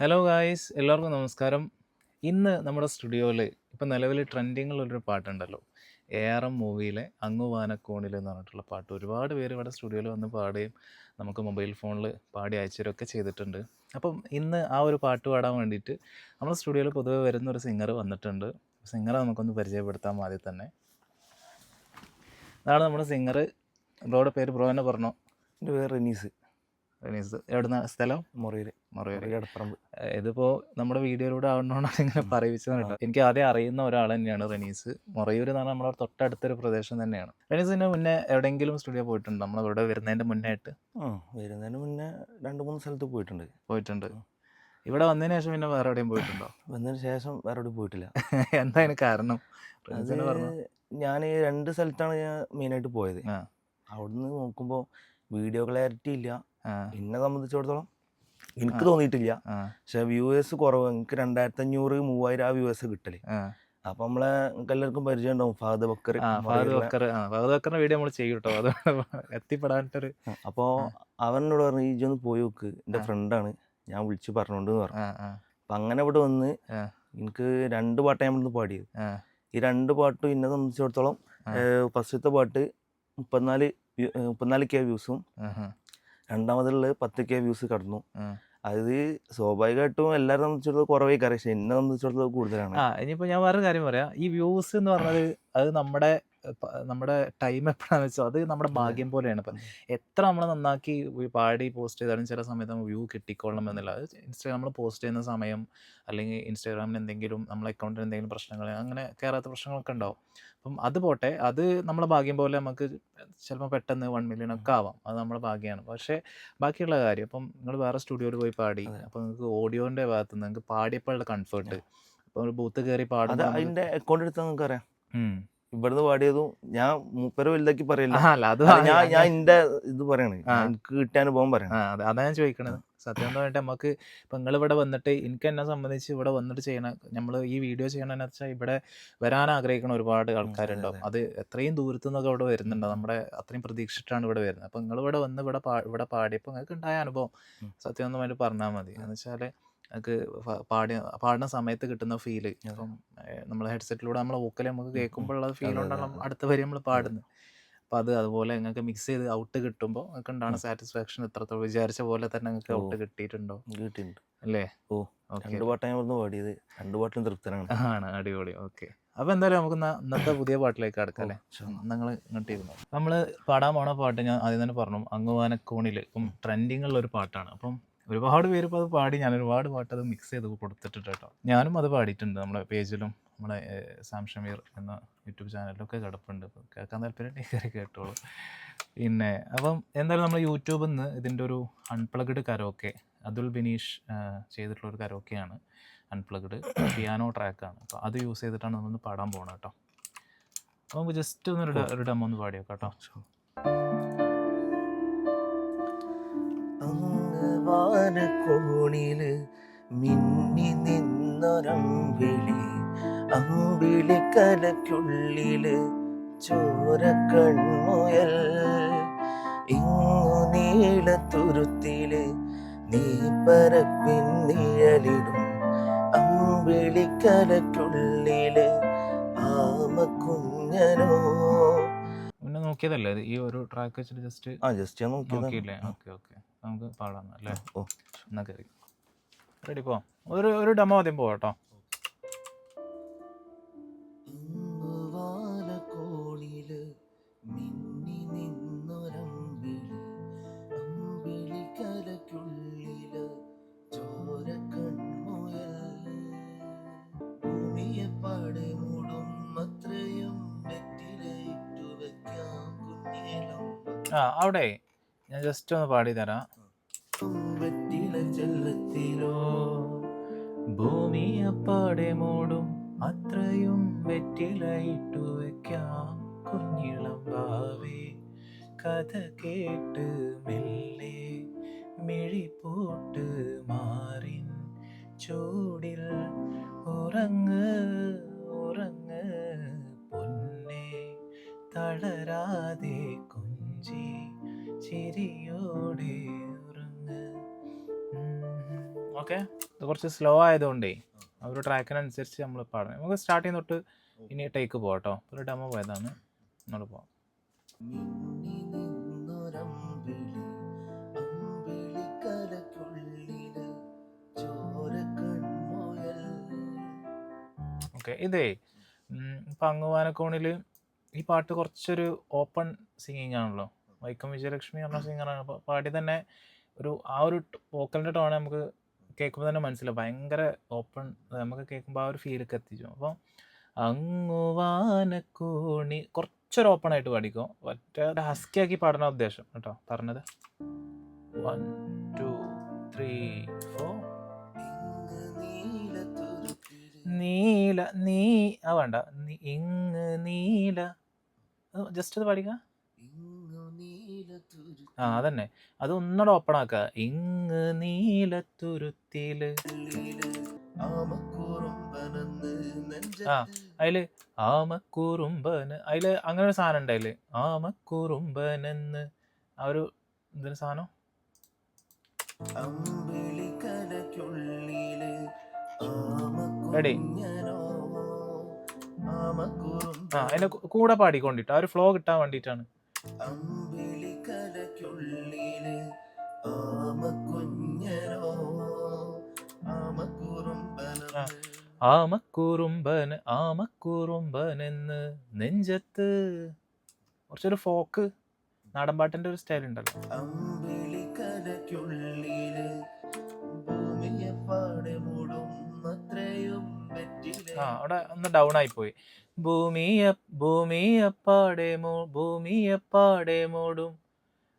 Hello guys എല്ലാവർക്കും നമസ്കാരം. ഇന്ന് നമ്മുടെ സ്റ്റുഡിയോയിൽ ഇപ്പം നിലവിൽ ട്രെൻഡിങ്ങുള്ളൊരു പാട്ടുണ്ടല്ലോ. എ ആർ എം മൂവിയിലെ അങ്ങു വാനക്കോണിൽ എന്ന് പറഞ്ഞിട്ടുള്ള പാട്ട്. ഒരുപാട് പേര് ഇവിടെ സ്റ്റുഡിയോയിൽ വന്ന് പാടുകയും നമുക്ക് മൊബൈൽ ഫോണിൽ പാടി അയച്ചുതരൊക്കെ ചെയ്തിട്ടുണ്ട്. അപ്പം ഇന്ന് ആ ഒരു പാട്ട് പാടാൻ വേണ്ടിയിട്ട് നമ്മുടെ സ്റ്റുഡിയോയിൽ പൊതുവെ വരുന്ന ഒരു സിംഗർ വന്നിട്ടുണ്ട്. സിംഗറെ നമുക്കൊന്ന് പരിചയപ്പെടുത്താം ആദ്യം തന്നെ. അതാണ് നമ്മുടെ സിംഗർ ബ്രോയുടെ പേര് ബ്രോ തന്നെ പറഞ്ഞോ. എന്റെ പേര് റനീസ്. എവിടുന്ന സ്ഥലം? മൊറയിൽ മൊറയൂർ കടപ്പറമ്പ് ഇതിപ്പോ നമ്മുടെ വീഡിയോയിലൂടെ ആവണോണ്ടാണ് ഇങ്ങനെ പറയിപ്പിച്ചത് കേട്ടോ. എനിക്ക് ആദ്യം അറിയുന്ന ഒരാൾ തന്നെയാണ് റനീസ് മൊറയൂർ എന്ന് പറഞ്ഞാൽ നമ്മുടെ തൊട്ടടുത്തൊരു പ്രദേശം തന്നെയാണ്. റനീസിന് മുന്നേ എവിടെയെങ്കിലും സ്റ്റുഡിയോ പോയിട്ടുണ്ട്? നമ്മൾ ഇവിടെ വരുന്നതിന്റെ മുന്നേ ആയിട്ട് വരുന്നതിന് മുന്നേ രണ്ട് മൂന്ന് സ്ഥലത്ത് പോയിട്ടുണ്ട്. പോയിട്ടുണ്ട്. ഇവിടെ വന്നതിന് ശേഷം പിന്നെ വേറെ എവിടെയും പോയിട്ടുണ്ടോ? വന്നതിന് ശേഷം വേറെ എവിടെയും പോയിട്ടില്ല. എന്താ അതിന് കാരണം? ഞാൻ ഈ രണ്ട് സ്ഥലത്താണ് ഞാൻ മെയിനായിട്ട് പോയത്. അവിടുന്ന് നോക്കുമ്പോൾ വീഡിയോ ക്ലാരിറ്റി ഇല്ല. എന്നെ സംബന്ധിച്ചിടത്തോളം എനിക്ക് തോന്നിയിട്ടില്ല. പക്ഷെ വ്യൂവേഴ്സ് കുറവ്. എനിക്ക് രണ്ടായിരത്തി അഞ്ഞൂറ് മൂവായിരം ആ വ്യൂവേഴ്സ് കിട്ടൽ. അപ്പൊ നമ്മളെ എല്ലാവർക്കും പരിചയം ഉണ്ടാവും. ബക്കർ ഫഹദ് ബക്കർ. ഫഹദ് ബക്കറിന്റെ വീഡിയോ നമ്മൾ ചെയ്യും കേട്ടോ അത് എത്തിപ്പെടാനിട്ടൊരു അവനോട് പറഞ്ഞു ഈ ഒന്ന് പോയി നോക്ക്. എന്റെ. ഫ്രണ്ടാണ് ഞാൻ വിളിച്ചു പറഞ്ഞോണ്ട് പറഞ്ഞു. ആ അങ്ങനെ ഇവിടെ വന്ന് എനിക്ക് രണ്ട് പാട്ടാണ് ഇവിടുന്ന് പാടിയത്. ഈ രണ്ട് പാട്ടും എന്നെ സംബന്ധിച്ചിടത്തോളം. ഫസ്റ്റത്തെ പാട്ട് മുപ്പത്തിനാല് മുപ്പത്തിനാല് കെ വ്യൂസും ആഹാ. രണ്ടാമതുള്ളത് പത്ത് കെ വ്യൂസ് കടന്നു. അത് സ്വാഭാവികമായിട്ടും എല്ലാവരും സംബന്ധിച്ചിടത്തോളം കുറവേ കാര്യം പക്ഷെ എന്നെ സംബന്ധിച്ചിടത്തോളം കൂടുതലാണ് ആ ഇനിയിപ്പോ ഞാൻ വേറെ കാര്യം പറയാം ഈ വ്യൂസ് എന്ന് പറഞ്ഞത് അത് നമ്മുടെ നമ്മുടെ ടൈം എപ്പോഴാന്ന് വെച്ചാൽ അത് നമ്മുടെ ഭാഗ്യം പോലെയാണ്. ഇപ്പം എത്ര നമ്മൾ നന്നാക്കി പാടി പോസ്റ്റ് ചെയ്താലും ചില സമയത്ത് നമ്മൾ വ്യൂ കിട്ടിക്കൊള്ളണം എന്നില്ല അത് ഇൻസ്റ്റാഗ്രാം നമ്മൾ പോസ്റ്റ് ചെയ്യുന്ന സമയം അല്ലെങ്കിൽ ഇൻസ്റ്റാഗ്രാമിന് എന്തെങ്കിലും നമ്മളെ അക്കൗണ്ടിൽ എന്തെങ്കിലും പ്രശ്നങ്ങൾ അങ്ങനെ കയറാത്ത പ്രശ്നങ്ങളൊക്കെ ഉണ്ടാവും. അപ്പം അത് പോട്ടെ അത് നമ്മളെ ഭാഗ്യം പോലെ നമുക്ക് ചിലപ്പോൾ പെട്ടെന്ന് വൺ മില്യൺ ഒക്കെ ആവാം. അത് നമ്മുടെ ഭാഗ്യമാണ് പക്ഷേ ബാക്കിയുള്ള കാര്യം ഇപ്പം നിങ്ങൾ വേറെ സ്റ്റുഡിയോയിൽ പോയി പാടി അപ്പം നിങ്ങൾക്ക് ഓഡിയോന്റെ ഭാഗത്ത് നിന്ന് നിങ്ങൾക്ക് പാടിയപ്പോഴുള്ള കംഫർട്ട് ഇപ്പോൾ ഒരു ബൂത്ത് കയറി പാടുന്നത് അതിന്റെ അതിന്റെ അക്കൗണ്ട് എടുത്ത് നിങ്ങൾക്ക് അറിയാം. ഇവിടുന്ന് പാടിയതും ഞാൻ മൂപ്പരെ വലുതാക്കി പറയില്ല. ഞാൻ ഞാൻ എന്റെ ഇത് പറയണേ. എനിക്ക് കിട്ടിയ അനുഭവം പറയണം. അതാ ഞാൻ ചോദിക്കണത്. സത്യം പറഞ്ഞിട്ട് നമുക്ക് ഇപ്പം നിങ്ങൾ ഇവിടെ വന്നിട്ട് എനിക്ക് എന്നെ സംബന്ധിച്ച് ഇവിടെ വന്നിട്ട് ചെയ്യണം നമ്മൾ ഈ വീഡിയോ ചെയ്യണമെന്ന് വെച്ചാൽ ഇവിടെ വരാൻ ആഗ്രഹിക്കുന്ന ഒരുപാട് ആൾക്കാരുണ്ടാവും. അത് എത്രയും ദൂരത്തു നിന്നൊക്കെ ഇവിടെ വരുന്നുണ്ട്. നമ്മുടെ അത്രയും പ്രതീക്ഷിച്ചിട്ടാണ് ഇവിടെ വരുന്നത്. അപ്പം നിങ്ങൾ ഇവിടെ വന്ന് ഇവിടെ പാ ഇവിടെ പാടിയപ്പോൾ നിങ്ങൾക്ക് ഉണ്ടായ അനുഭവം. സത്യം എന്ന് പറഞ്ഞിട്ട് പറഞ്ഞാൽ മതി. എന്ന് വെച്ചാൽ നമുക്ക് പാടി പാടുന്ന സമയത്ത് കിട്ടുന്ന ഫീൽ അപ്പം നമ്മൾ ഹെഡ്സെറ്റിലൂടെ നമ്മൾ വോക്കൽ നമുക്ക് കേൾക്കുമ്പോഴുള്ള ഫീൽ ഉണ്ടാകണം കൊണ്ടാണ് അടുത്ത വരി നമ്മൾ പാടുന്നത്. അപ്പം അത് അതുപോലെ നിങ്ങൾക്ക് മിക്സ് ചെയ്ത് ഔട്ട് കിട്ടുമ്പോൾ നിങ്ങൾക്ക് ഉണ്ടാകുന്ന സാറ്റിസ്ഫാക്ഷൻ എത്രത്തോളം? വിചാരിച്ച പോലെ തന്നെ നിങ്ങൾക്ക് ഔട്ട് കിട്ടിയിട്ടുണ്ടോ? കിട്ടിയിട്ടുണ്ട്. അല്ലേ? ഓ, രണ്ട് പാട്ടാണ് ഇവിടുന്ന് പാടിയത്. രണ്ട് പാട്ടിലും തൃപ്തനാണ്. ആണ് അടിപൊളി. ഓക്കെ അപ്പോൾ എന്തായാലും നമുക്ക് ഇന്നത്തെ പുതിയ പാട്ടിലേക്ക് കടക്കാം അല്ലേ. നിങ്ങൾ ഇങ്ങോട്ട് ഇരുന്നു. നമ്മൾ പാടാൻ പോണ പാട്ട് ഞാൻ ആദ്യം തന്നെ പറഞ്ഞു. അങ്ങുവാനക്കോണിൽ ഇപ്പം ട്രെൻഡിങ് ഉള്ള ഒരു പാട്ടാണ്. അപ്പം ഒരുപാട് പേര് ഇപ്പോൾ അത് പാടി ഞാൻ ഒരുപാട് പാട്ട് അത് മിക്സ് ചെയ്ത് കൊടുത്തിട്ടുണ്ട് കേട്ടോ ഞാനും അത് പാടിയിട്ടുണ്ട്. നമ്മുടെ പേജിലും നമ്മുടെ സാംഷമീർ എന്ന യൂട്യൂബ് ചാനലിലൊക്കെ കിടപ്പുണ്ട്. കേൾക്കാൻ താല്പര്യം കയറി കേട്ടോളൂ. പിന്നെ അപ്പം എന്തായാലും നമ്മൾ യൂട്യൂബിൽ നിന്ന് ഇതിന്റെ ഒരു അൺപ്ലഗ്ഡ് കരോക്കെ അതുൽ ബിനീഷ് ചെയ്തിട്ടുള്ള ഒരു കരോക്കെയാണ് അൺപ്ലഗ്ഡ് പിയാനോ ട്രാക്കാണ് അപ്പോൾ അത് യൂസ് ചെയ്തിട്ടാണ് നമ്മളൊന്ന് പാടാൻ പോകണം കേട്ടോ അപ്പോൾ നമുക്ക് ജസ്റ്റ് ഒന്ന് ഒരു ഡെമോ ഒന്ന് പാടിയോ കേട്ടോ അങ്ങ് കോണിൽ മിന്നി നിന്നൊരമ്പിളി അമ്പിളി കലയ്ക്കുള്ളിൽ ചോരക്കൺമുയൽ. കൺമുയൽ ഇങ്ങു നീളത്തുരുത്തിൽ നീ പരപ്പിൻ നിഴലിടും. അമ്പിളി കലക്കുള്ളിൽ ആമക്കുഞ്ഞനോ. നോക്കിയതല്ലേ? ഇത്? ഈ ഒരു ട്രാക്ക് വെച്ചിട്ട് ജസ്റ്റ് ആ ജസ്റ്റ് ഞാൻ നോക്കിയില്ലേ? Okay okay. നമുക്ക് പാടാം അല്ലേ? ഓ. എന്നാ കയറി. റെഡി പോവാം ഒരു ഒരു ഡെമോ ആദ്യം പോവാം കേട്ടോ. അവിടെ ഞാൻ ജസ്റ്റ് ഒന്ന് പാടി തരാം. ചെല്ലത്തിലോ ഭൂമിയപ്പാടെ മൂടും അത്രയും വെറ്റിലയിട്ടു വെക്കാം. കുഞ്ഞിളം ഭാവേ കഥ കേട്ട് മെല്ലെ മിഴിപ്പൂട്ട് മാറിൻ. ചൂടിൽ ഉറങ്ങ് ഉറങ്ങ് പൊന്നെ തളരാതെ കുഞ്ചി. ചിരിയോടെ ഓക്കെ? ഇത് കുറച്ച് സ്ലോ ആയതുകൊണ്ടേ ആ ഒരു ട്രാക്കിനനുസരിച്ച് നമ്മൾ പാടണം. നമുക്ക് സ്റ്റാർട്ട് ചെയ്യുന്ന തൊട്ട് ഇനി ടേക്ക് പോകാം കേട്ടോ ഒരു ഡെമോ പോയതാണ്. നമ്മൾ പോവാം. ഓക്കെ ഇതേ ഇപ്പം അങ്ങുവാനക്കോണിൽ ഈ പാട്ട് കുറച്ചൊരു ഓപ്പൺ സിംഗിങ് ആണല്ലോ. വൈക്കം വിജയലക്ഷ്മി പറഞ്ഞ സിംഗറാണ് അപ്പോൾ പാടി തന്നെ ഒരു ആ ഒരു വോക്കലിന്റെ ടോൺ നമുക്ക് കേൾക്കുമ്പോൾ തന്നെ മനസ്സിലാവും. ഭയങ്കര ഓപ്പൺ നമുക്ക് കേൾക്കുമ്പോൾ ആ ഒരു ഫീലൊക്കെ എത്തിച്ചു അപ്പോൾ അങ്ങുവാനക്കോണി കുറച്ചൊരു ഓപ്പൺ ആയിട്ട് പാടിക്കും. ഒറ്റ ഹസ്കിയാക്കി പാടണ ഉദ്ദേശം കേട്ടോ. പറഞ്ഞത്. വൺ ടു ത്രീ ഫോർ നീല നീ ആ വേണ്ട. ഇങ് നീല. ജസ്റ്റ് അത് പാടിക്ക. ആ അതന്നെ. അത് ഒന്നടെ ഓപ്പൺ ആക്കുക ഇങ് നീലത്തുരുത്തിൽ ആ, അതിൽ ആമക്കുറുമ്പന്. അതിൽ അങ്ങനെ ഒരു സാധനം ഉണ്ടായിൽ ആമക്കുറുമ്പനെന്ന്. ആ ഒരു ഇതിന് സാധനം? ആ അതിന്റെ കൂടെ പാടിക്കൊണ്ടിട്ട്. ആ ഒരു ഫ്ലോ കിട്ടാൻ വേണ്ടിയിട്ടാണ്. ആമക്കുറുമ്പനോ ആമക്കുറുമ്പന് എന്ന് നെഞ്ചത്ത്. കുറച്ചൊരു ഫോക്ക്. നാടൻപാട്ടിന്റെ ഒരു സ്റ്റൈൽ ഉണ്ടല്ലോ ആ അവിടെ ഒന്ന് ഡൗൺ ആയി പോയി ഭൂമിയെ ഭൂമിയപ്പാടെ മൂ ഭൂമിയപ്പാടെ മൂടും.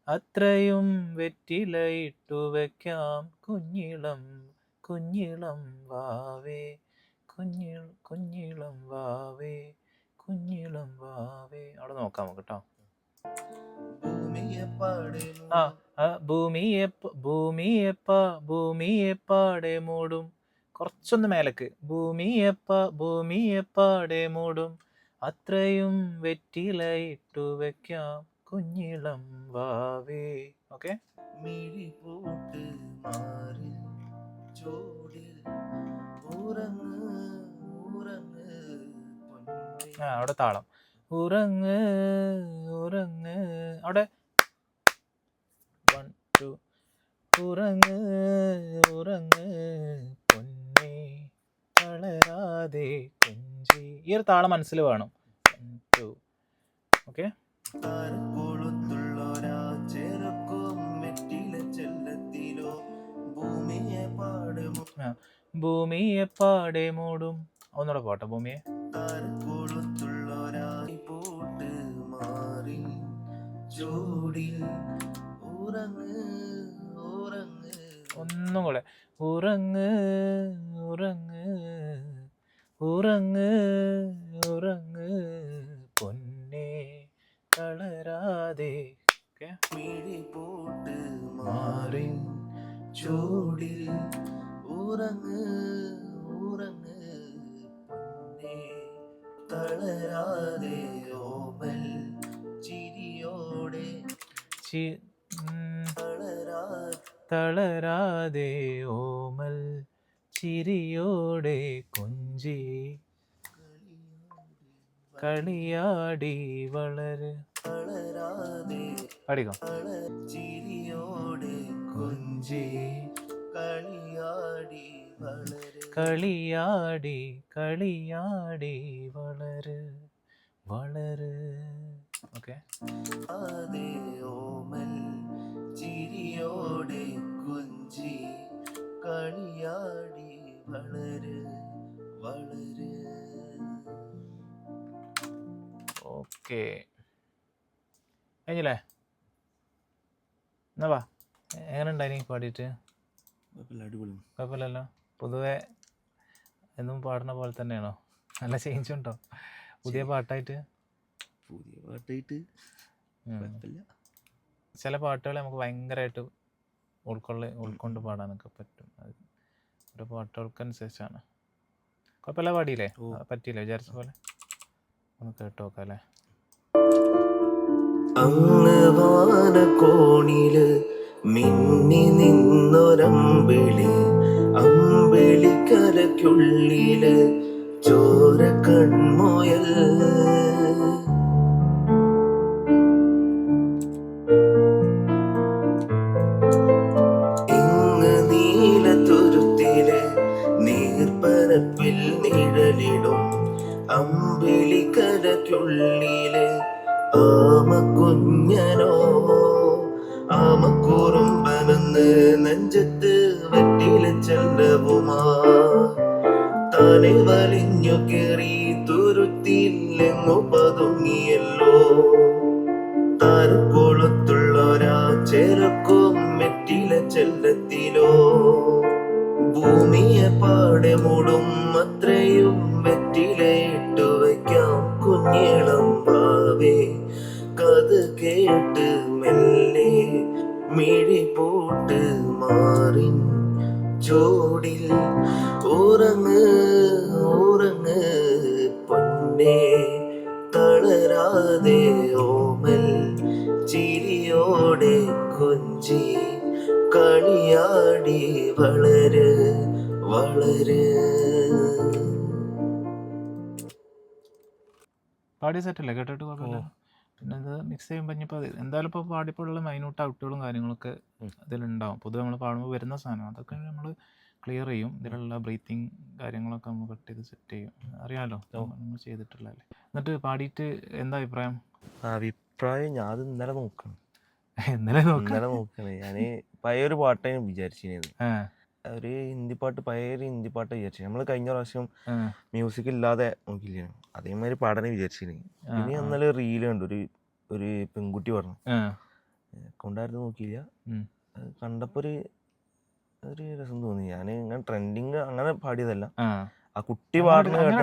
അത്രയും വെറ്റിലയിട്ടു വെക്കാം കുഞ്ഞിളം. കുഞ്ഞിളം വാവേ കുഞ്ഞി കുഞ്ഞിളം വാവേ കുഞ്ഞിളം വാവേ. അവിടെ നോക്കാം നമുക്ക് കേട്ടോ ഭൂമിയെ ആ ഭൂമിയെപ്പ ഭൂമിയെപ്പാടെ മൂടും. കുറച്ചൊന്ന് മേലക്ക്. ഭൂമിയെപ്പ ഭൂമിയെപ്പാടെ മൂടും. അത്രയും വെറ്റിലയിട്ടു വെക്കാം. കുഞ്ഞിളം വാവേ. ഓക്കെ? മിഴി പോട്ട് മാറി ചൂടിൽ ഉറങ്ങ് ഉറങ്ങ് പൊന്നേ ആ അവിടെ താളം. ഉറങ്ങ് ഉറങ്ങ്. അവിടെ. വൺ ടു ഉറങ്ങ് ഉറങ്ങ് പൊന്നെ. തളരാതെ കുഞ്ചി. ഈ ഒരു താളം മനസ്സിൽ വേണം. വൺ ടു ഓക്കെ ഭൂമിയെ പാടെ മൂടും. ഒന്നുകൂടെ പോട്ടെ ഭൂമിയെ. ഒന്നും കൂടെ. ഉറങ്ങ് ഉറങ്ങ് ഉറങ്ങ് ഉറങ്ങ്. പൊന്നെ തളരാതെ. പൂട്ട് മാറി ചൂടിൽ ഉറങ്ങ് ഉറങ്ങ് പൊന്നേ. തളരാതെ ഓമൽ ചിരിയോടെ. തളരാതെ ഓമൽ ചിരിയോടെ കൊഞ്ചി. കളിയാടി വളര്. പഠിക്കാം ചിരിയോടെ കൊഞ്ചി. കളിയാടി കളിയാടി കളിയാടി വളര് വളര്. ഓക്കെ. അതേ ഓമൽ ചിരിയോടെ കൊഞ്ചി കളിയാടി വളര് വളര്. ഓക്കെ. കഴിഞ്ഞില്ലേ? എന്നാ വാ. എങ്ങനെ ഉണ്ടായിരുന്നു പാടിയിട്ട്? കുഴപ്പമില്ലല്ലോ. പൊതുവെ എന്നും പാടുന്ന പോലെ തന്നെയാണോ? നല്ല ചേഞ്ച് ഉണ്ടോ? പുതിയ പാട്ടായിട്ട്? പുതിയ പാട്ടായിട്ട് ചില പാട്ടുകൾ നമുക്ക് ഭയങ്കരമായിട്ട് ഉൾക്കൊള്ള ഉൾക്കൊണ്ട് പാടാനൊക്കെ പറ്റും. അത് ഓരോ പാട്ടുകൾക്കനുസരിച്ചാണ്. കുഴപ്പമില്ല പാടിയില്ലേ? പറ്റിയില്ലേ? വിചാരിച്ച പോലെ ഒന്ന് കേട്ട് നോക്കാം അല്ലേ? അങ്ങ് വാനക്കോണിൽ മിന്നി നിന്നൊരമ്പിളി അമ്പിളിക്കരയ്ക്കുള്ളിൽ ചോര കൺമോയൽ ഇങ്ങ് നീലത്തുരുത്തിലെ നീർപ്പരപ്പിൽ നിഴലിടും അമ്പിളിക്കരയ്ക്കുള്ളിലെ പാടി സെറ്റല്ലേ കേട്ടിട്ട് കുഴപ്പമില്ല. പിന്നെ ഇത് മിക്സ് ചെയ്യുമ്പോൾ ഇനിയിപ്പോൾ എന്തായാലും ഇപ്പോൾ പാടിപ്പോഴുള്ള മൈന്യൂട്ട് ഔട്ടുകളും കാര്യങ്ങളൊക്കെ അതിലുണ്ടാവും ഇതിലുണ്ടാവും. പൊതുവെ നമ്മൾ പാടുമ്പോൾ വരുന്ന സാധനം. അതൊക്കെ നമ്മൾ ക്ലിയർ ചെയ്യും. ഇതിലുള്ള ബ്രീത്തിങ് കാര്യങ്ങളൊക്കെ നമ്മൾ കട്ട് ചെയ്ത് സെറ്റ് ചെയ്യും. അറിയാമല്ലോ നമ്മൾ ചെയ്തിട്ടുള്ളതല്ലേ എന്നിട്ട് പാടിയിട്ട് എന്താ അഭിപ്രായം? അഭിപ്രായം ഞാൻ അത് ഇന്നലെ നോക്കണം. ഇന്നലെ നോക്കണം ഇന്നലെ നോക്കണേ. ഞാൻ പഴയൊരു പാട്ടാണ് വിചാരിച്ചിരുന്നത് ഒരു ഹിന്ദി പാട്ട് പഴയ ഹിന്ദി പാട്ട് വിചാരിച്ചു. നമ്മൾ കഴിഞ്ഞ പ്രാവശ്യം മ്യൂസിക് ഇല്ലാതെ നോക്കില്ലേ അതേമാതിരി പാടാനേ വിചാരിച്ചിരുന്നു ഇനി റീൽ ഇന്നലെ റീൽ കണ്ടു ഒരു ഒരു പെൺകുട്ടി പറഞ്ഞു കൊണ്ടായിരുന്നു നോക്കിയില്ല. കണ്ടപ്പോ ഒരു ഒരു രസം തോന്നി. ഞാൻ ഇങ്ങനെ ട്രെൻഡിങ് അങ്ങനെ പാടിയതല്ല. ആ. കുട്ടി പാടുന്ന അത്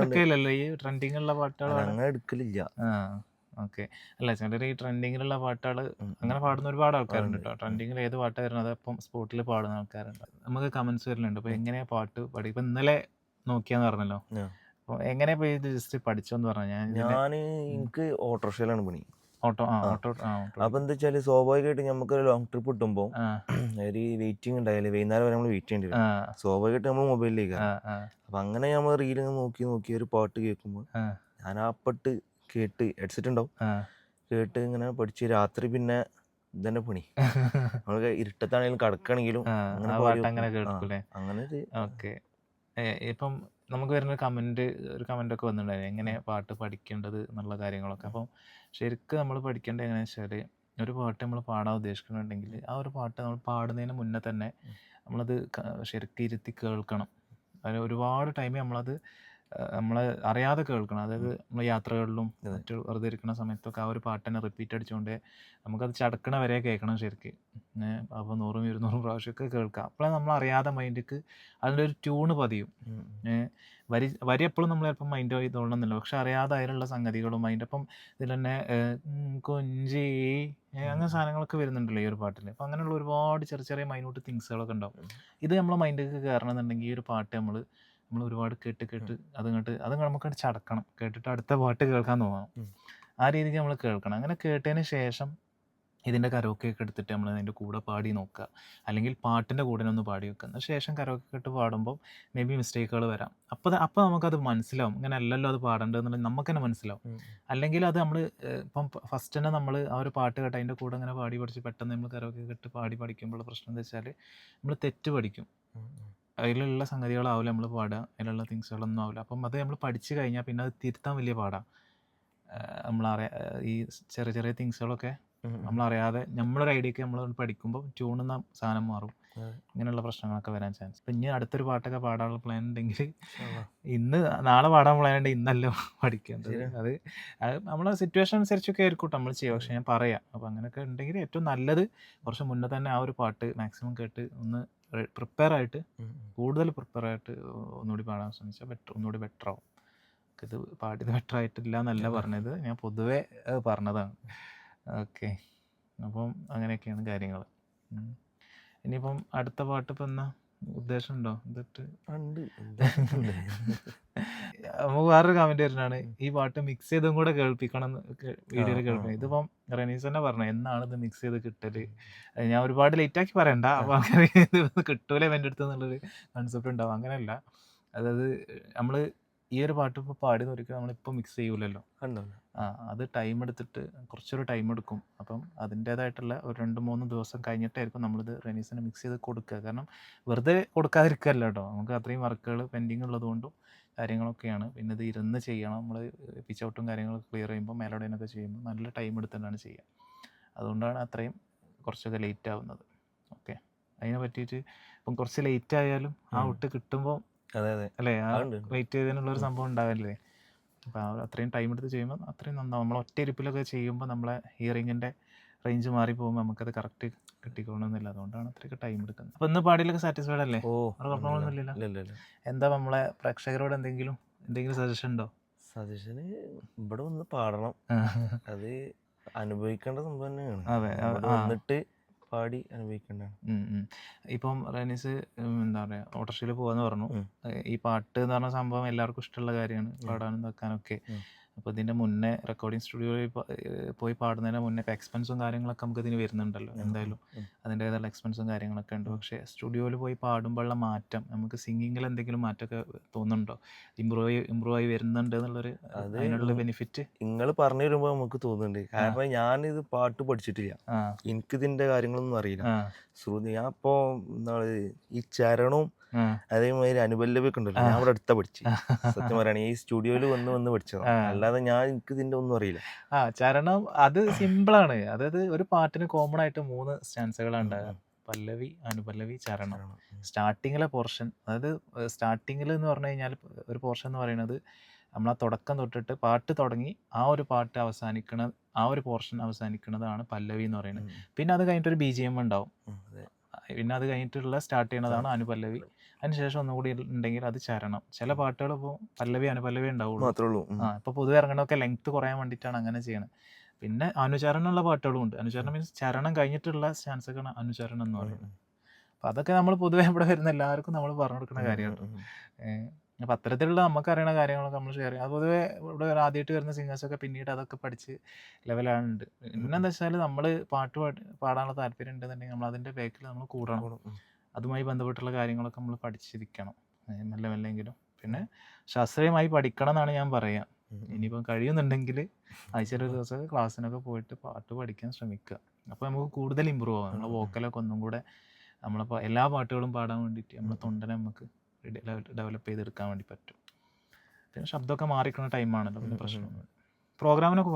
അങ്ങനെ എടുക്കലില്ല. ഓക്കെ. അല്ല ചിലർ ഈ ട്രെൻഡിങ്ങിലുള്ള പാട്ടുകൾ അങ്ങനെ പാടുന്ന ഒരുപാട് ആൾക്കാരുണ്ട്. കേട്ടോ. ട്രെൻഡിങ്ങിൽ ഏത് പാട്ട് വരുന്നത് അപ്പം സ്പോട്ടിൽ പാടുന്ന ആൾക്കാരുണ്ട്. നമുക്ക് കമന്റ്സ് വരുന്നുണ്ട് അപ്പോൾ എങ്ങനെയാ പാട്ട് പാടി? ഇപ്പം ഇന്നലെ നോക്കിയാന്ന് പറഞ്ഞല്ലോ. അപ്പോൾ എങ്ങനെയാ പോയി ഇത് ജസ്റ്റ് പഠിച്ചോന്ന് പറഞ്ഞു? ഞാൻ ഞാൻ എനിക്ക് ഓട്ടോറിക്ഷയിലാണ് പണി. ഓട്ടോ. ഓട്ടോ അപ്പൊ എന്താ വെച്ചാൽ സ്വാഭാവികമായിട്ട് നമുക്ക് ഒരു ലോങ് ട്രിപ്പ് കിട്ടുമ്പോ ആ. ഒരു വെയിറ്റിംഗ് ഉണ്ടായാലും വൈകുന്നേരം വരെ നമ്മൾ വെയിറ്റ് ചെയ്യേണ്ടി വരും. സ്വാഭാവികമായിട്ട് നമ്മൾ മൊബൈലിലേക്ക് അപ്പൊ അങ്ങനെ നമ്മൾ റീലിങ് നോക്കി നോക്കി ഒരു പാട്ട് കേൾക്കുമ്പോൾ ഞാൻ ആ. പാട്ട് കേട്ട് ഹെഡ്സെറ്റ് ഉണ്ടാവും കേട്ട് ഇങ്ങനെ പഠിച്ച് രാത്രി പിന്നെ ഇതന്നെ പണി. നമ്മളൊക്കെ ഇരുട്ടത്താണെങ്കിലും കടക്കാണെങ്കിലും അങ്ങനെ ഓക്കെ. ഇപ്പം നമുക്ക് വരുന്ന കമന്റ് ഒരു കമന്റ് ഒക്കെ വന്നിട്ടുണ്ടായിരുന്നു എങ്ങനെ പാട്ട് പഠിക്കേണ്ടത് എന്നുള്ള കാര്യങ്ങളൊക്കെ. അപ്പം ശരിക്കും നമ്മൾ പഠിക്കേണ്ടത് എങ്ങനെയാണെന്ന് വെച്ചാൽ ഒരു പാട്ട് നമ്മൾ പാടാൻ ഉദ്ദേശിക്കുന്നുണ്ടെങ്കിൽ ആ ഒരു പാട്ട് നമ്മൾ പാടുന്നതിന് മുന്നേ തന്നെ നമ്മളത് ശരിക്കും ഇരുത്തി കേൾക്കണം. അതിന് ഒരുപാട് ടൈം നമ്മളത് നമ്മൾ അറിയാതെ കേൾക്കണം. അതായത് നമ്മൾ യാത്രകളിലും മറ്റു വെറുതെ ഇരിക്കുന്ന സമയത്തൊക്കെ ആ ഒരു പാട്ട് തന്നെ റിപ്പീറ്റ് അടിച്ചുകൊണ്ട് നമുക്കത് ചടക്കണ വരെ കേൾക്കണം ശരിക്ക്. അപ്പോൾ നൂറും ഇരുന്നൂറും പ്രാവശ്യമൊക്കെ കേൾക്കാം. അപ്പോഴേ നമ്മൾ അറിയാതെ മൈൻഡിക്ക് അതിന്റെ ഒരു ട്യൂണ് പതിയും. വരി വരി എപ്പോഴും നമ്മൾ ചിലപ്പം മൈൻഡ് ചെയ്തോളണമെന്നില്ല പക്ഷെ അറിയാതെ അതിലുള്ള സംഗതികളും അതിന്റെ ഒപ്പം ഇതിൽ തന്നെ കൊഞ്ചി അങ്ങനെ സാധനങ്ങളൊക്കെ വരുന്നുണ്ടല്ലോ ഈ ഒരു പാട്ടിൽ അപ്പം അങ്ങനെയുള്ള ഒരുപാട് ചെറിയ ചെറിയ മൈന്യൂട്ട് തിങ്സുകളൊക്കെ ഉണ്ടാവും. ഇത് നമ്മളെ മൈൻഡിലേക്ക് കയറണമെന്നുണ്ടെങ്കിൽ ഈ ഒരു പാട്ട് നമ്മൾ നമ്മൾ ഒരുപാട് കേട്ട് കേട്ട് അതങ്ങോട്ട് അത് നമുക്ക് ചടക്കണം. കേട്ടിട്ട് അടുത്ത പാട്ട് കേൾക്കാൻ തോന്നണം. ആ രീതിക്ക് നമ്മൾ കേൾക്കണം. അങ്ങനെ കേട്ടതിന് ശേഷം ഇതിന്റെ കരോക്കെ ഒക്കെ എടുത്തിട്ട് നമ്മൾ അതിന്റെ കൂടെ പാടി നോക്കുക. അല്ലെങ്കിൽ പാട്ടിന്റെ കൂടെ ഒന്ന് പാടി വെക്കുക. അതിന് ശേഷം കരോക്കെ ഇട്ട് പാടുമ്പോൾ മേ ബി മിസ്റ്റേക്കുകൾ വരാം. അപ്പോൾ അപ്പോൾ നമുക്കത് മനസ്സിലാവും. ഇങ്ങനെ അല്ലല്ലോ അത് പാടേണ്ടതെന്നുള്ളത് നമുക്ക് തന്നെ മനസ്സിലാവും. അല്ലെങ്കിൽ അത് നമ്മൾ ഇപ്പം ഫസ്റ്റ് തന്നെ നമ്മൾ ആ ഒരു പാട്ട് കേട്ട് അതിന്റെ കൂടെ അങ്ങനെ പാടി പഠിച്ച് പെട്ടെന്ന് നമ്മൾ കരോക്കെ ഇട്ട് പാടി പഠിക്കുമ്പോൾ പ്രശ്നം എന്താ വെച്ചാൽ നമ്മൾ തെറ്റ് പഠിക്കും. അതിലുള്ള സംഗതികളാവില്ല നമ്മൾ പാടുക അതിലുള്ള തിങ്സുകളൊന്നും ആവില്ല അപ്പം അത് നമ്മൾ പഠിച്ചു കഴിഞ്ഞാൽ പിന്നെ അത് തിരുത്താൻ വലിയ പാടാണ് നമ്മളറിയാ ഈ ചെറിയ ചെറിയ തിങ്സുകളൊക്കെ. നമ്മളറിയാതെ നമ്മളൊരു ഐഡിയക്ക് നമ്മൾ പഠിക്കുമ്പോൾ ട്യൂണെന്ന സാധനം മാറും. ഇങ്ങനെയുള്ള പ്രശ്നങ്ങളൊക്കെ വരാൻ ചാൻസ് ഇപ്പം ഇനി അടുത്തൊരു പാട്ടൊക്കെ പാടാനുള്ള പ്ലാൻ ഉണ്ടെങ്കിൽ ഇന്ന് നാളെ പാടാൻ പ്ലാൻ ഉണ്ട് ഇന്നല്ല പഠിക്കേണ്ടത്. അത് അത് നമ്മളെ സിറ്റുവേഷൻ അനുസരിച്ചൊക്കെ ആയിരിക്കും നമ്മൾ ചെയ്യുക. പക്ഷെ ഞാൻ പറയാം അപ്പം അങ്ങനെയൊക്കെ ഉണ്ടെങ്കിൽ ഏറ്റവും നല്ലത് കുറച്ച് മുന്നേ തന്നെ ആ ഒരു പാട്ട് മാക്സിമം കേട്ട് ഒന്ന് പ്രിപ്പയർ ആയിട്ട്. കൂടുതൽ പ്രിപ്പയർ ആയിട്ട് ഒന്നുകൂടി പാടാൻ ശ്രമിച്ചാൽ ബെറ്റർ ഒന്നുകൂടി ബെറ്റർ ആവും. ഇത് പാടിയത് ബെറ്റർ ആയിട്ടില്ല എന്നല്ല പറഞ്ഞത്. ഞാൻ പൊതുവേ പറഞ്ഞതാണ്. ഓക്കെ അപ്പം അങ്ങനെയൊക്കെയാണ് കാര്യങ്ങൾ ഇനിയിപ്പം അടുത്ത പാട്ട് ഇപ്പം എന്നാ ഉദ്ദേശമുണ്ടോ? എന്നിട്ട് ഉണ്ട്. നമുക്ക് വേറൊരു കമന്റ് വരുന്നതാണ്. ഈ പാട്ട് മിക്സ് ചെയ്തും കൂടെ കേൾപ്പിക്കണം വീഡിയോയിൽ കേൾപ്പിക്കണം. ഇതിപ്പം റനീസ് തന്നെ പറഞ്ഞു എന്നാണ് ഇത് മിക്സ് ചെയ്ത് കിട്ടൽ? ഞാൻ ഒരുപാട് ലേറ്റ് ആക്കി പറയണ്ട. അപ്പൊ അങ്ങനെ ഇത് കിട്ടൂല എന്റെ അടുത്ത് എന്നുള്ളൊരു കൺസെപ്റ്റ് ഉണ്ടാവും. അങ്ങനെയല്ല. അതായത് നമ്മൾ ഈ ഒരു പാട്ട് ഇപ്പൊ പാടി ഒരിക്കലും നമ്മളിപ്പോ മിക്സ് ചെയ്യൂലല്ലോ. അത് ടൈം എടുത്തിട്ട് കുറച്ചൊരു ടൈം എടുക്കും. അപ്പം അതിന്റേതായിട്ടുള്ള ഒരു രണ്ട് മൂന്ന് ദിവസം കഴിഞ്ഞിട്ടായിരിക്കും നമ്മളിത് റെനീസിന് മിക്സ് ചെയ്ത് കൊടുക്കുക. കാരണം വെറുതെ കൊടുക്കാതിരിക്കുകയല്ല കേട്ടോ നമുക്ക് അത്രയും വർക്കുകൾ പെൻഡിങ് ഉള്ളതുകൊണ്ടും കാര്യങ്ങളൊക്കെയാണ്. പിന്നെ ഇത് ഇരുന്ന് ചെയ്യണം. നമ്മൾ പിച്ച് ഔട്ടും കാര്യങ്ങളൊക്കെ ക്ലിയർ ചെയ്യുമ്പോൾ മെലോഡിനൊക്കെ ചെയ്യുമ്പോൾ നല്ല ടൈം എടുത്തിട്ടാണ് ചെയ്യുക. അതുകൊണ്ടാണ് അത്രയും കുറച്ചൊക്കെ ലേറ്റ് ആവുന്നത്. ഓക്കെ അതിനെ പറ്റിയിട്ട് ഇപ്പം കുറച്ച് ലേറ്റ് ആയാലും ആ ഒട്ട് ഔട്ട് കിട്ടുമ്പോൾ അതെ അതെ. അല്ലേ? വെയിറ്റ് ചെയ്തതിനുള്ള ഒരു സംഭവം ഉണ്ടാവില്ലേ? അപ്പോൾ അത്രയും ടൈം എടുത്ത് ചെയ്യുമ്പോൾ അത്രയും നന്നാവും. നമ്മൾ ഒറ്റ ഇരിപ്പിലൊക്കെ ചെയ്യുമ്പോൾ നമ്മളെ ഹിയറിങ്ങിന്റെ റേഞ്ച് മാറി പോകുമ്പോൾ നമുക്കത് കറക്റ്റ് കിട്ടിക്കൊള്ളണമെന്നില്ല അതുകൊണ്ടാണ് അത്രയൊക്കെ ടൈം എടുക്കുന്നത്. അപ്പോൾ ഇന്ന് പാടിയിലൊക്കെ സാറ്റിസ്ഫൈഡ് അല്ലേ? ഓ കുഴപ്പമൊന്നുമില്ലല്ലോ എന്താ നമ്മളെ പ്രേക്ഷകരോട് എന്തെങ്കിലും എന്തെങ്കിലും സജഷൻ ഉണ്ടോ? സജഷൻ ഇവിടെ വന്ന് പാടണം. അത് അനുഭവിക്കേണ്ട സംഭവം തന്നെയാണ്. അതെ, എന്നിട്ട് വന്നിട്ട് പാടി അനുഭവിക്കേണ്ടതാണ്. ഇപ്പം റനീസ് എന്താ പറയുക ഓട്ടോറിക്ഷയിൽ പോകാന്ന് പറഞ്ഞു. ഈ പാട്ട് എന്ന് പറഞ്ഞ സംഭവം എല്ലാവർക്കും ഇഷ്ടമുള്ള കാര്യമാണ്. പാടാനും വെക്കാനൊക്കെ. അപ്പോൾ ഇതിന്റെ മുന്നേ റെക്കോർഡിംഗ് സ്റ്റുഡിയോയിൽ പോയി പാടുന്നതിന് മുന്നേ ഇപ്പോൾ എക്സ്പെൻസും കാര്യങ്ങളൊക്കെ നമുക്ക് ഇതിന് വരുന്നുണ്ടല്ലോ. എന്തായാലും അതിന്റെതായ എക്സ്പെൻസും കാര്യങ്ങളൊക്കെ ഉണ്ട്. പക്ഷേ സ്റ്റുഡിയോയിൽ പോയി പാടുമ്പോഴുള്ള മാറ്റം നമുക്ക് സിംഗിങ്ങിൽ എന്തെങ്കിലും മാറ്റമൊക്കെ തോന്നുന്നുണ്ടോ? ഇമ്പ്രൂവ് ആയി ഇമ്പ്രൂവ് ആയി വരുന്നുണ്ട് എന്നുള്ളൊരു അത് അതിനുള്ള ബെനിഫിറ്റ് നിങ്ങൾ പറഞ്ഞു വരുമ്പോൾ നമുക്ക് തോന്നുന്നുണ്ട്. കാരണം ഞാനിത് പാട്ട് പഠിച്ചിട്ടില്ല. എനിക്കിതിന്റെ കാര്യങ്ങളൊന്നും അറിയില്ല. ശ്രുതി ഞാൻ ഇപ്പോൾ എന്താണ് ഈ ചരണവും അതേമാതിരി അനുപല്ലവി ഒക്കെ ഉണ്ടല്ലോ. ഞാൻ അവിടെ അടുത്ത പഠിച്ചു. സത്യം പറയുകയാണെങ്കിൽ ഈ സ്റ്റുഡിയോയിൽ വന്ന് വന്ന് പഠിച്ചതാണ് അല്ലാതെ ഞാൻ എനിക്ക് ഇതിന്റെ ഒന്നും അറിയില്ല. ആ ചരണം അത് സിമ്പിളാണ്. അതായത് ഒരു പാട്ടിന് കോമൺ ആയിട്ട് മൂന്ന് സ്റ്റാൻസുകളാണ് ഉണ്ടാകുക പല്ലവി അനുപല്ലവി ചരണം. സ്റ്റാർട്ടിങ്ങിലെ പോർഷൻ അതായത് സ്റ്റാർട്ടിങ്ങിൽ എന്ന് പറഞ്ഞു കഴിഞ്ഞാൽ ഒരു പോർഷൻ എന്ന് പറയുന്നത് നമ്മൾ ആ തുടക്കം തൊട്ടിട്ട് പാട്ട് തുടങ്ങി ആ ഒരു പാട്ട് അവസാനിക്കണ ആ ഒരു പോർഷൻ അവസാനിക്കുന്നതാണ് പല്ലവി എന്ന് പറയുന്നത്. പിന്നെ അത് കഴിഞ്ഞിട്ട് ഒരു ബി ജി എം ഉണ്ടാവും. പിന്നെ അത് കഴിഞ്ഞിട്ടുള്ള സ്റ്റാർട്ട് ചെയ്യണതാണ് അനുപല്ലവി. അതിനുശേഷം ഒന്നുകൂടി ഉണ്ടെങ്കിൽ അത് ചരണം. ചില പാട്ടുകൾ ഇപ്പോൾ പല്ലവി അനുപല്ലവി ഉണ്ടാവുള്ളൂ. ആ ഇപ്പോൾ പൊതുവെ ഇറങ്ങണമൊക്കെ ലെങ്ത് കുറയാൻ വേണ്ടിയിട്ടാണ് അങ്ങനെ ചെയ്യണത് പിന്നെ അനുചരണമുള്ള പാട്ടുകളും ഉണ്ട്. അനുചരണം മീൻസ് ചരണം കഴിഞ്ഞിട്ടുള്ള സ്റ്റാൻസൊക്കെയാണ് അനുചരണം എന്ന് പറയുന്നത്. അപ്പൊ അതൊക്കെ നമ്മൾ പൊതുവെ ഇവിടെ വരുന്ന എല്ലാവർക്കും നമ്മൾ പറഞ്ഞു കൊടുക്കുന്ന കാര്യമാണ്. അപ്പം അത്തരത്തിലുള്ള നമുക്ക് അറിയണ കാര്യങ്ങളൊക്കെ നമ്മൾ ഷെയർ ചെയ്യാം. അത് പൊതുവെ ഇവിടെ ആദ്യമായിട്ട് വരുന്ന സിംഗേഴ്സൊക്കെ പിന്നീട് അതൊക്കെ പഠിച്ച് ലെവലാണുണ്ട് പിന്നെന്താ വെച്ചാൽ നമ്മൾ പാട്ട് പാടി പാടാനുള്ള താല്പര്യം ഉണ്ടെന്നുണ്ടെങ്കിൽ നമ്മൾ അതിന്റെ ബാക്കിൽ നമ്മൾ കൂടണം. അതുമായി ബന്ധപ്പെട്ടുള്ള കാര്യങ്ങളൊക്കെ നമ്മൾ പഠിച്ചിരിക്കണം. മെല്ലെ മെല്ലെങ്കിലും പിന്നെ ശാസ്ത്രീയമായി പഠിക്കണം എന്നാണ് ഞാൻ പറയുക. ഇനിയിപ്പം കഴിയുന്നുണ്ടെങ്കിൽ ആഴ്ചയിലൊരു ദിവസമൊക്കെ ക്ലാസ്സിനൊക്കെ പോയിട്ട് പാട്ട് പഠിക്കാൻ ശ്രമിക്കുക. അപ്പോൾ നമുക്ക് കൂടുതൽ ഇമ്പ്രൂവ് ആവും. നമ്മുടെ. വോക്കലൊക്കെ ഒന്നും കൂടെ നമ്മളിപ്പോൾ എല്ലാ പാട്ടുകളും പാടാൻ വേണ്ടിയിട്ട് നമ്മുടെ തൊണ്ടനെ നമുക്ക് ഡെവലപ്പ് ചെയ്തെടുക്കാൻ വേണ്ടി പറ്റും. പിന്നെ ശബ്ദമൊക്കെ മാറിക്കുന്ന ടൈമാണല്ലോ പിന്നെ പ്രശ്നമൊന്നും. പ്രോഗ്രാമിനൊക്കെ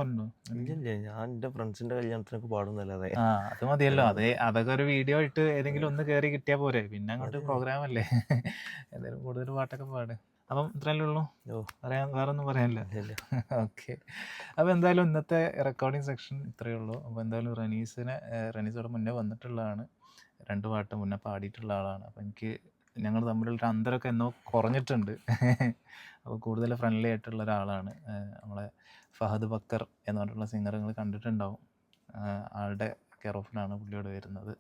ഇല്ല ഇല്ല. ഞാൻ എന്റെ ഫ്രണ്ട്സിന്റെ കല്യാണത്തിനൊക്കെ പാടുന്നല്ലാതെ ആ അത് മതിയല്ലോ. അതെ. അതൊക്കെ ഒരു വീഡിയോ ഇട്ട് ഏതെങ്കിലും ഒന്ന് കയറി കിട്ടിയാൽ പോരെ. പിന്നെ അങ്ങോട്ട് പ്രോഗ്രാം അല്ലേ? എന്തായാലും കൂടുതൽ പാട്ടൊക്കെ പാട്. അപ്പം ഇത്രയല്ലേ ഉള്ളൂ? ഓ. പറയാൻ വേറെ ഒന്നും പറയാനില്ല. ഓക്കെ അപ്പോൾ എന്തായാലും ഇന്നത്തെ റെക്കോർഡിംഗ് സെക്ഷൻ ഇത്രയേ ഉള്ളൂ. അപ്പോൾ എന്തായാലും റനീസിനെ റനീസോടെ മുന്നേ വന്നിട്ടുള്ളതാണ്. രണ്ട് പാട്ട് മുന്നേ പാടിയിട്ടുള്ള ആളാണ്. അപ്പോൾ എനിക്ക് ഞങ്ങൾ തമ്മിലുള്ള അന്തരമൊക്കെ എന്നോ കുറഞ്ഞിട്ടുണ്ട്. അപ്പോൾ കൂടുതൽ ഫ്രണ്ട്ലി ആയിട്ടുള്ള ഒരാളാണ്. നമ്മളെ ഫഹദ് ബക്കർ എന്ന് പറഞ്ഞിട്ടുള്ള സിംഗർ നിങ്ങൾ കണ്ടിട്ടുണ്ടാവും. ആളുടെ കെയർ ഓഫിലാണ് പുള്ളിയോട് വരുന്നത്.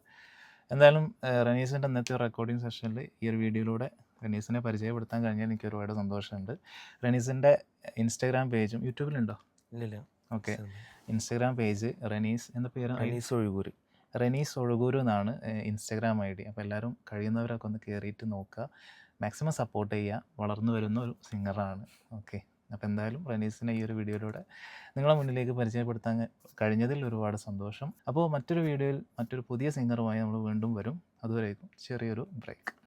എന്തായാലും റനീസിന്റെ ഇന്നത്തെ റെക്കോർഡിംഗ് സെഷനിൽ ഈ ഒരു വീഡിയോയിലൂടെ റനീസിനെ പരിചയപ്പെടുത്താൻ കഴിഞ്ഞാൽ എനിക്ക് ഒരുപാട് സന്തോഷമുണ്ട്. റനീസിന്റെ ഇൻസ്റ്റാഗ്രാം പേജും യൂട്യൂബിലുണ്ടോ ഇല്ല ഇല്ല ഓക്കെ ഇൻസ്റ്റാഗ്രാം പേജ് റനീസ് എന്ന പേര് റനീസ് ഒഴുകൂര് റനീസ് ഒഴുകൂരു എന്നാണ് ഇൻസ്റ്റാഗ്രാം ഐ ഡി. അപ്പോൾ എല്ലാവരും കഴിയുന്നവരൊക്കെ ഒന്ന് കയറിയിട്ട് നോക്കുക മാക്സിമം സപ്പോർട്ട് ചെയ്യുക വളർന്നു വരുന്ന ഒരു സിംഗറാണ്. ഓക്കെ. അപ്പോൾ എന്തായാലും റനീസിനെ ഈ ഒരു വീഡിയോയിലൂടെ നിങ്ങളെ മുന്നിലേക്ക് പരിചയപ്പെടുത്താൻ കഴിഞ്ഞതിൽ ഒരുപാട് സന്തോഷം. അപ്പോൾ മറ്റൊരു വീഡിയോയിൽ മറ്റൊരു പുതിയ സിംഗറുമായി നമ്മൾ വീണ്ടും വരും. അതുവരേക്കും ചെറിയൊരു ബ്രേക്ക്.